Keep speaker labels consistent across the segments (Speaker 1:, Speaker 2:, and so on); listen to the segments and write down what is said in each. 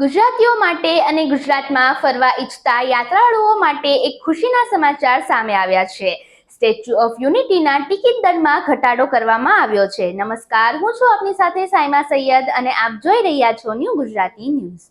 Speaker 1: ગુજરાતીઓ માટે અને ગુજરાતમાં ફરવા ઈચ્છતા યાત્રાળુઓ માટે એક ખુશીના સમાચાર સામે આવ્યા છે. સ્ટેચ્યુ ઓફ યુનિટીના ટિકિટ દરમાં ઘટાડો કરવામાં આવ્યો છે. નમસ્કાર, હું છું આપની સાથે સાયમા સૈયદ અને આપ જોઈ રહ્યા છો new Gujarati news.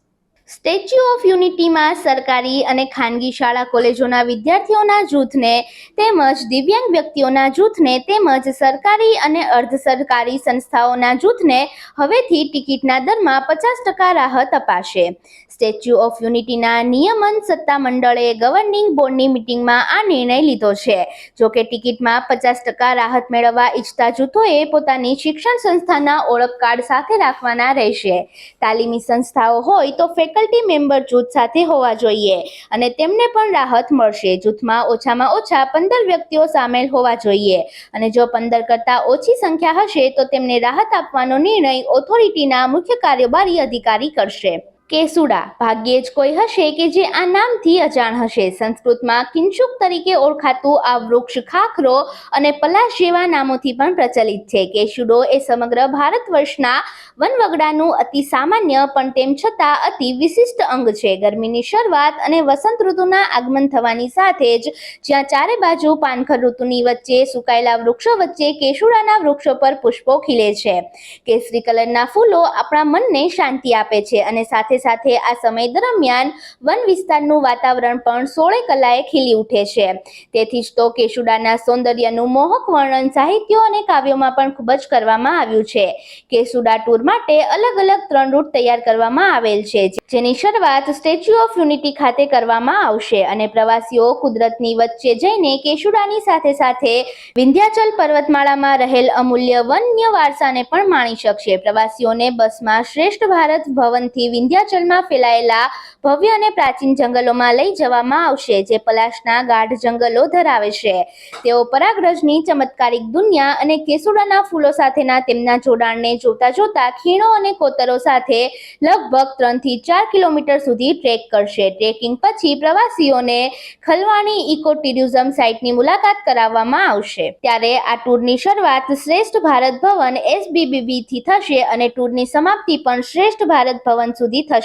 Speaker 1: Statue of યુનિટીમાં સરકારી અને ખાનગી શાળા કોલેજોના વિદ્યાર્થીઓના જૂથને તેમજ દિવ્યાંગ વ્યક્તિઓના જૂથને તેમજ સરકારી અને અર્ધ સરકારી સંસ્થાઓના જૂથને હવેથી ટિકિટના દરમાં પચાસ ટકા રાહત અપાશે. સ્ટેચ્યુ ઓફ યુનિટીના નિયમન સત્તા મંડળે ગવર્નિંગ બોર્ડની મિટિંગમાં આ નિર્ણય લીધો છે. જોકે ટિકિટમાં પચાસ ટકા રાહત મેળવવા ઈચ્છતા જૂથોએ પોતાની શિક્ષણ સંસ્થાના ઓળખ કાર્ડ સાથે રાખવાના રહેશે. તાલીમી સંસ્થાઓ હોય તો ફેકલ્ટી મેમ્બર જૂથ સાથે હોવા જોઈએ અને તેમને પણ રાહત મળશે. જૂથમાં ઓછામાં ઓછા પંદર વ્યક્તિઓ સામેલ હોવા જોઈએ અને જો પંદર કરતાં ઓછી સંખ્યા હશે તો તેમને રાહત આપવાનો નિર્ણય ઓથોરિટીના મુખ્ય કાર્યબારી અધિકારી કરશે. કેસુડા. ભાગ્યે જ કોઈ હશે કે જે આ નામથી અજાણ હશે. સંસ્કૃતમાં કિંશુક તરીકે ઓળખાતું આ વૃક્ષ ખાખરો અને પલાશ જેવા નામોથી પણ પ્રચલિત છે. કેસુડો એ સમગ્ર ભારત વર્ષના વનવગડાનું અતિ સામાન્ય પણ તેમ છતાં અતિ વિશિષ્ટ અંગ છે. ગરમીની શરૂઆત અને વસંત ઋતુના આગમન થવાની સાથે જ જ્યાં ચારે બાજુ પાનખર ઋતુની વચ્ચે સુકાયેલા વૃક્ષો વચ્ચે કેસુડાના વૃક્ષો પર પુષ્પો ખીલે છે. કેસરી કલરના ફૂલો આપણા મનને શાંતિ આપે છે અને સાથે સાથે આ સમય દરમિયાન વન વિસ્તારનું વાતાવરણ પણ સોળે કલાએ ખીલી ઉઠે છે. તેથી જ તો કેસુડાના સૌંદર્યનું મોહક વર્ણન સાહિત્યો અને કાવ્યોમાં પણ ખૂબ જ કરવામાં આવ્યું છે. કેસુડા ટૂર માટે અલગ અલગ ત્રણ રૂટ તૈયાર કરવામાં આવેલ છે, જેની શરૂઆત સ્ટેચ્યુ ઓફ યુનિટી ખાતે કરવામાં આવશે અને પ્રવાસીઓ કુદરતની વચ્ચે જઈને કેશુડાની સાથે સાથે વિંધ્યાચલ પર્વતમાળામાં રહેલ અમૂલ્ય વન્ય વારસાને પણ માણી શકશે. પ્રવાસીઓને બસમાં શ્રેષ્ઠ ભારત ભવનથી વિંધ્યાચલમાં ફેલાયેલા ભવ્ય અને પ્રાચીન જંગલોમાં લઈ જવામાં આવશે, જે પલાશના ગાઢ જંગલો ધરાવે છે. તેઓ પરાગરજની ચમત્કારિક દુનિયા અને કેસુડાના ફૂલો સાથેના તેમના જોડાણને જોતા જોતા ખીણો અને કોતરો સાથે લગભગ ત્રણથી ચાર કિલોમીટર સુધી ટ્રેક કરશે. ટ્રેકિંગ પછી પ્રવાસીઓને ખલવાણી ઇકો ટુરિઝમ સાઇટની મુલાકાત કરાવવામાં આવશે. ત્યારે આ ટૂરની શરૂઆત શ્રેષ્ઠ ભારત ભવન એસબીબીબી થી થશે અને ટૂરની સમાપ્તિ પણ શ્રેષ્ઠ ભારત ભવન સુધી થશે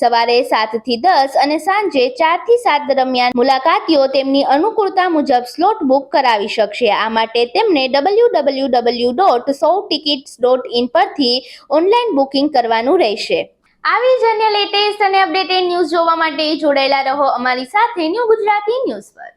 Speaker 1: સવારે સાતથી દસ અને સાંજે ચારથી સાત દરમિયાન મુલાકાતીઓ તેમની અનુકૂળતા મુજબ સ્લોટ બુક કરાવી શકશે. આ માટે તેમને ડબલ્યુ ડબલ્યુ ડબલ્યુ ડોટ સૌ ટિકિટ્સ ડોટ ઇન પરથી ઓનલાઈન બુકિંગ કરવાનું રહેશે. આવી જ અન્ય લેટેસ્ટ અને અપડેટેડ ન્યૂઝ જોવા માટે જોડાયેલા રહો અમારી સાથે ન્યૂ ગુજરાતી ન્યૂઝ પર.